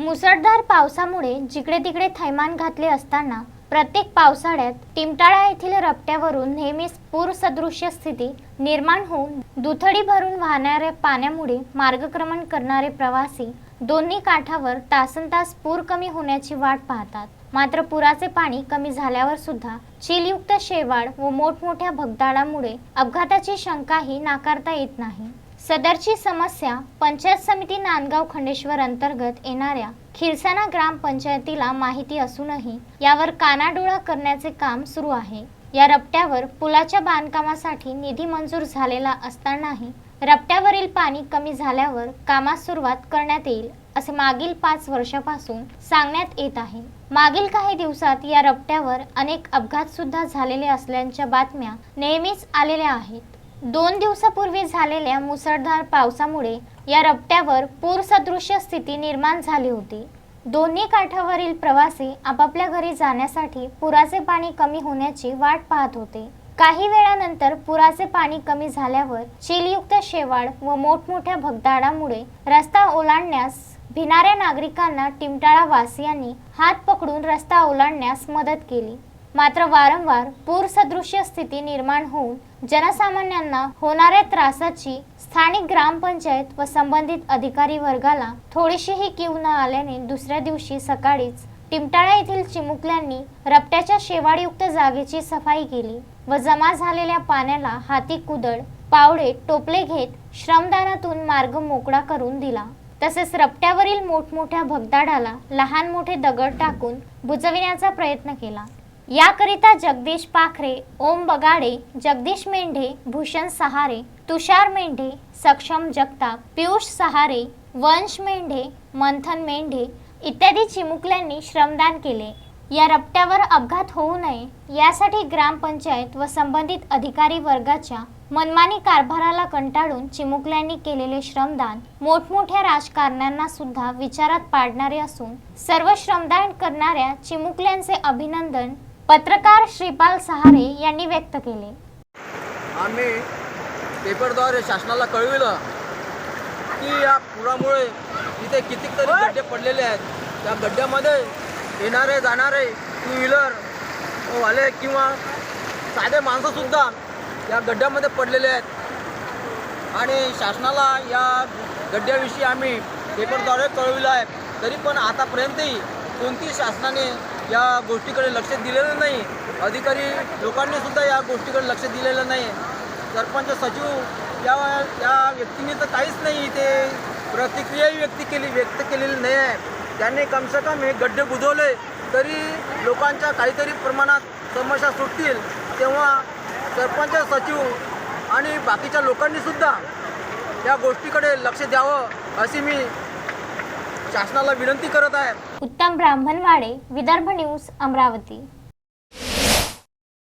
मुसळधार पावसामुळे जिकडे तिकडे थैमान घातले असताना प्रत्येक पावसाळ्यात टिमटाळा येथील रपट्यावरून नेहमीच पूरसदृश्य स्थिती निर्माण होऊन दुथडी भरून वाहणाऱ्या पाण्यामुळे मार्गक्रमण करणारे प्रवासी दोन्ही काठावर तासनतास पूर कमी होण्याची वाट पाहतात. मात्र पुराचे पाणी कमी झाल्यावर सुद्धा चिलयुक्त शेवाळ व मोठमोठ्या भगदाडामुळे अपघाताची शंकाही नाकारता येत नाही. सदरची समस्या पंचायत समिती नांदगाव खंडेश्वर अंतर्गत येणाऱ्या खिरसाना ग्रामपंचायतीला माहिती असूनही यावर कानाडोळा करण्याचे काम सुरू आहे. या रपट्यावर पुलाच्या बांधकामासाठी निधी मंजूर झालेला असतानाही रपट्यावरील पाणी कमी झाल्यावर कामास सुरुवात करण्यात येईल असे मागील पाच वर्षापासून सांगण्यात येत आहे. मागील काही दिवसात या रपट्यावर अनेक अपघात सुद्धा झालेले असल्याच्या बातम्या नेहमीच आलेल्या आहेत. दोन दिवसापूर्वी झालेल्या मुसळधार पावसामुळे या रपट्यावर पूरसदृश्य स्थिती निर्माण झाली होती. दोन्ही काठावरील प्रवासी आपापल्या घरी जाण्यासाठी पुराचे पाणी कमी होण्याची वाट पाहत होते. काही वेळानंतर पुराचे पाणी कमी झाल्यावर चिलयुक्त शेवाळ व मोठमोठ्या भगदाडामुळे रस्ता ओलांडण्यास भिणाऱ्या नागरिकांना टिमटाळा वासियांनी हात पकडून रस्ता ओलांडण्यास मदत केली. मात्र वारंवार पूर सदृश्य स्थिती निर्माण होऊन जनसामान्यांना होणाऱ्या त्रासाची स्थानिक ग्रामपंचायत व संबंधित अधिकारी वर्गाला थोडीशीही कीव न आल्याने दुसऱ्या दिवशी सकाळीच टिमटाळा येथील चिमुकल्यांनी रपट्याच्या शेवाळयुक्त जागेची सफाई केली व जमा झालेल्या पाण्याला हाती कुदळ पावडे टोपले घेत श्रमदानातून मार्ग मोकळा करून दिला. तसेच रपट्यावरील मोठमोठ्या भगदाडाला लहान मोठे दगड टाकून बुजविण्याचा प्रयत्न केला. याकरिता जगदीश पाखरे ओम बगाडे जगदीश मेंढे भूषण सहारे तुषार मेंढे सक्षम जगताप पियुष सहारे वंश मेंढे मंथन मेंढे इत्यादी चिमुकल्यांनी श्रमदान केले. या रपट्यावर अपघात होऊ नये यासाठी ग्रामपंचायत व संबंधित अधिकारी वर्गाच्या मनमानी कारभाराला कंटाळून चिमुकल्यांनी केलेले श्रमदान मोठमोठ्या राजकारण्यांना सुद्धा विचारात पाडणारे असून सर्व श्रमदान करणाऱ्या चिमुकल्यांचे अभिनंदन पत्रकार श्रीपाल सहारे यांनी व्यक्त केले. आम्ही पेपरद्वारे शासनाला कळविलं की या पुरामुळे इथे कितीतरी गड्डे पडलेले आहेत. त्या गड्ड्यामध्ये येणारे जाणारे टू व्हीलर वाले किंवा साधे माणसंसुद्धा या गड्ड्यामध्ये पडलेले आहेत. आणि शासनाला या गड्ड्याविषयी आम्ही पेपरद्वारे कळविलं आहे. तरी पण आतापर्यंतही कोणती शासनाने या गोष्टीकडे लक्ष दिलेलं नाही. अधिकारी लोकांनी सुद्धा या गोष्टीकडे लक्ष दिलेलं नाही. सरपंच सचिव या या व्यक्तीने तर काहीच नाही ते प्रतिक्रियाही व्यक्त केली व्यक्त केलेली नाही आहे त्यांनी कमसे कम हे गड्डे बुजवले तरी लोकांच्या काहीतरी प्रमाणात समस्या सुटतील. तेव्हा सरपंच सचिव आणि बाकीच्या लोकांनीसुद्धा या गोष्टीकडे लक्ष द्यावं अशी मी शासनाला विनंती करत आहे उत्तम ब्राह्मणवाडे विदर्भ न्यूज अमरावती.